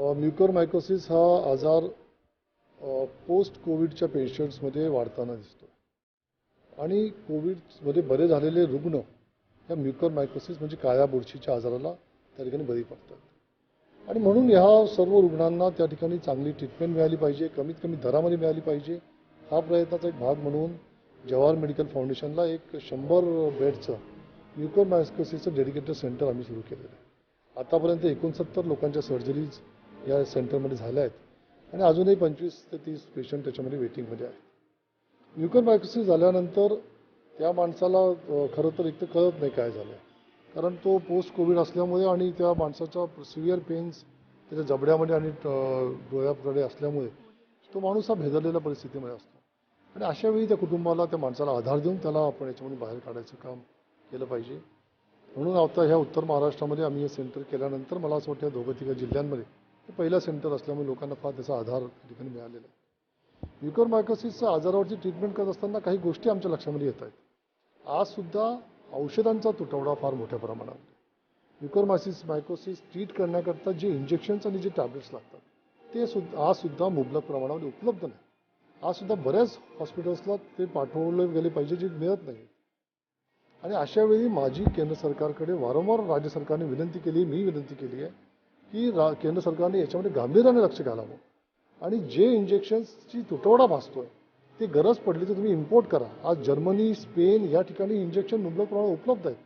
म्युकोरमायकोसिस हा आजार पोस्ट कोविडच्या पेशंट्समध्ये वाढताना दिसतो. आणि कोविडमध्ये बरे झालेले रुग्ण या म्युकोरमायकोसिस म्हणजे काळ्या बुरशीच्या आजाराला त्या ठिकाणी बरी पडतात. आणि म्हणून ह्या सर्व रुग्णांना त्या ठिकाणी चांगली ट्रीटमेंट मिळाली पाहिजे कमीत कमी दरामध्ये मिळाली पाहिजे. हा प्रयत्नाचा एक भाग म्हणून जवाहर मेडिकल फाउंडेशनला एक शंभर बेडचं म्युकोरमायकोसिसचं डेडिकेटेड सेंटर आम्ही सुरू केलेलं आहे. आतापर्यंत एकोणसत्तर लोकांच्या सर्जरीज या सेंटरमध्ये झाल्या आहेत. आणि अजूनही पंचवीस ते तीस पेशंट त्याच्यामध्ये वेटिंगमध्ये आहेत. म्युकोरमायकोसिस झाल्यानंतर त्या माणसाला खरं तर एक तर कळत नाही काय झालं कारण तो पोस्ट कोविड असल्यामुळे आणि त्या माणसाच्या सिव्हिअर पेन्स त्याच्या जबड्यामध्ये आणि डोळ्याकडे असल्यामुळे तो माणूस हा भेदरलेल्या परिस्थितीमध्ये असतो. आणि अशा वेळी त्या कुटुंबाला त्या माणसाला आधार देऊन त्याला आपण याच्यामधून बाहेर काढायचं काम केलं पाहिजे. म्हणून आता ह्या उत्तर महाराष्ट्रामध्ये आम्ही हे सेंटर केल्यानंतर मला असं वाटतं या दोघं तिघा जिल्ह्यांमध्ये पहिलं सेंटर असल्यामुळे लोकांना फार त्याचा आधार ठिकाणी मिळालेला आहे. म्युकोरमायकोसिसच्या आजारावरची ट्रीटमेंट करत असताना काही गोष्टी आमच्या लक्षामध्ये येत आहेत. आज सुद्धा औषधांचा तुटवडा फार मोठ्या प्रमाणावर आहे. मायकोसिस ट्रीट करण्याकरता जे इंजेक्शन्स आणि जे टॅबलेट्स लागतात ते सुद्धा आज सुद्धा मुबलक प्रमाणामध्ये उपलब्ध नाही आज सुद्धा बऱ्याच हॉस्पिटल्सला ते पाठवले गेले पाहिजे जे मिळत नाही आणि अशावेळी माझी केंद्र सरकारकडे वारंवार राज्य सरकारने विनंती केली मी विनंती केली आहे की रा केंद्र सरकारने याच्यामध्ये गांभीर्याने लक्ष घालावं. आणि जे इंजेक्शन्सची तुटवडा भासतोय ते गरज पडली तर तुम्ही इम्पोर्ट करा. आज जर्मनी स्पेन या ठिकाणी इंजेक्शन मुबलक प्रमाणात उपलब्ध आहेत.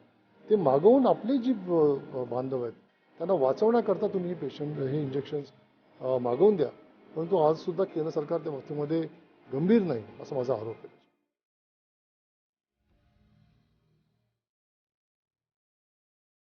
ते मागवून आपले जी ब- बांधव आहेत त्यांना वाचवण्याकरता तुम्ही हे पेशंट हे इंजेक्शन्स मागवून द्या. परंतु आजसुद्धा केंद्र सरकार त्या बाबतीमध्ये गंभीर नाही असा माझा आरोप आहे.